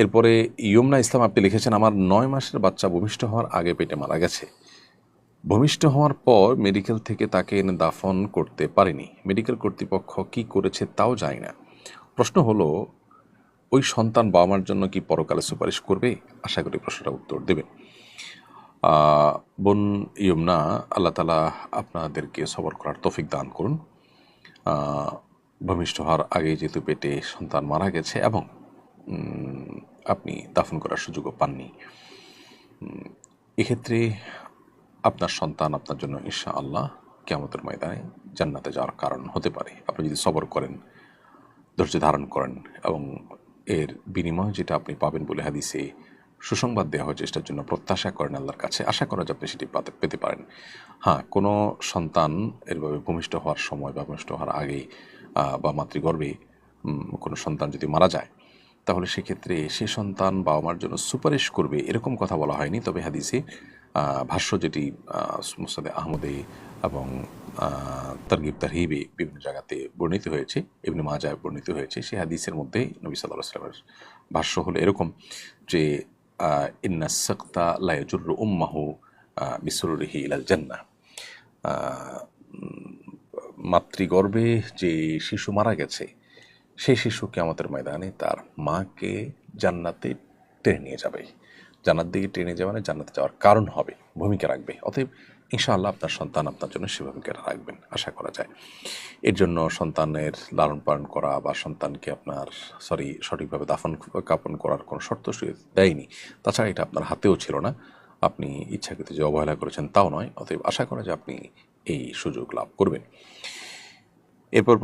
এরপরে ইয়মনা ইসলাম, আপনি লিখেছেন, আমার নয় মাসের বাচ্চা ভূমিষ্ঠ হওয়ার আগে পেটে মারা গেছে। ভূমিষ্ঠ হওয়ার পর মেডিকেল থেকে তাকে এনে দাফন করতে পারেনি। মেডিকেল কর্তৃপক্ষ কি করেছে তাও জানি না। প্রশ্ন হলো, ওই সন্তান বাবা মার জন্য কি পরকালে সুপারিশ করবে? আশা করি প্রশ্নটা উত্তর দেবেন। বোন ইয়মনা আল্লাহ তালা আপনাদেরকে সবর করার তৌফিক দান করুন। ভূমিষ্ঠ হওয়ার আগে যেহেতু পেটে সন্তান মারা গেছে এবং আপনি দাফন করার সুযোগও পাননি। এক্ষেত্রে আপনার সন্তান আপনার জন্য ঈশা আল্লাহ কেমতের ময়দানে জান্নাতে যাওয়ার কারণ হতে পারে। আপনি যদি সবর করেন, ধৈর্য ধারণ করেন এবং এর বিনিময় যেটা আপনি পাবেন বলে হাদিসে সুসংবাদ দেওয়া হয়েছে, সেটার জন্য প্রত্যাশা করেন আল্লাহর কাছে। আশা করা যে আপনি সেটি পেতে পারেন। হ্যাঁ কোনো সন্তান এরভাবে ভূমিষ্ঠ হওয়ার সময় বা ভূমিষ্ঠ হওয়ার আগে বা মাতৃগর্ভে কোনো সন্তান যদি মারা যায় তাহলে সেক্ষেত্রে সে সন্তান বাবা মার জন্য সুপারিশ করবে এরকম কথা বলা হয়নি। তবে হাদিসে ভাষ্য যেটি মুসাদে আহমদে এবং তারগিব তারহিবে বিভিন্ন জায়গাতে বর্ণিত হয়েছে এমনি মাজায় বর্ণিত হয়েছে সে হাদিসের মধ্যে নবী সাল্লাহ সাল্লামের ভাষ্য হলো এরকম যে ইন্না সাক্তা লায়াজুর উম্মাহু বিসরুরিহি ইলাল উম, মাতৃগর্ভে যে শিশু মারা গেছে সেই শিশুকে আমাদের ময়দানে তার মাকে জান্নাতে টেনে নিয়ে যাবে। জান্নাত দিকে টেনে যাওয়া মানে জান্নাতে যাওয়ার কারণ হবে, ভূমিকা রাখবে। অতএব ইনশাআল্লাহ আপনার সন্তান আপনার জন্য সে ভূমিকা রাখবেন, আশা করা যায়। এর জন্য সন্তানের লালন পালন করা বা সন্তানকে আপনার সরি সঠিকভাবে দাফন কাপন করার কোনো শর্ত দেয়নি। তাছাড়া এটা আপনার হাতেও ছিল না। আপনি ইচ্ছাকৃত যে অবহেলা করেছেন তাও নয়। অতএব আশা করা যায় আপনি এই সুযোগ লাভ করবেন। এরপর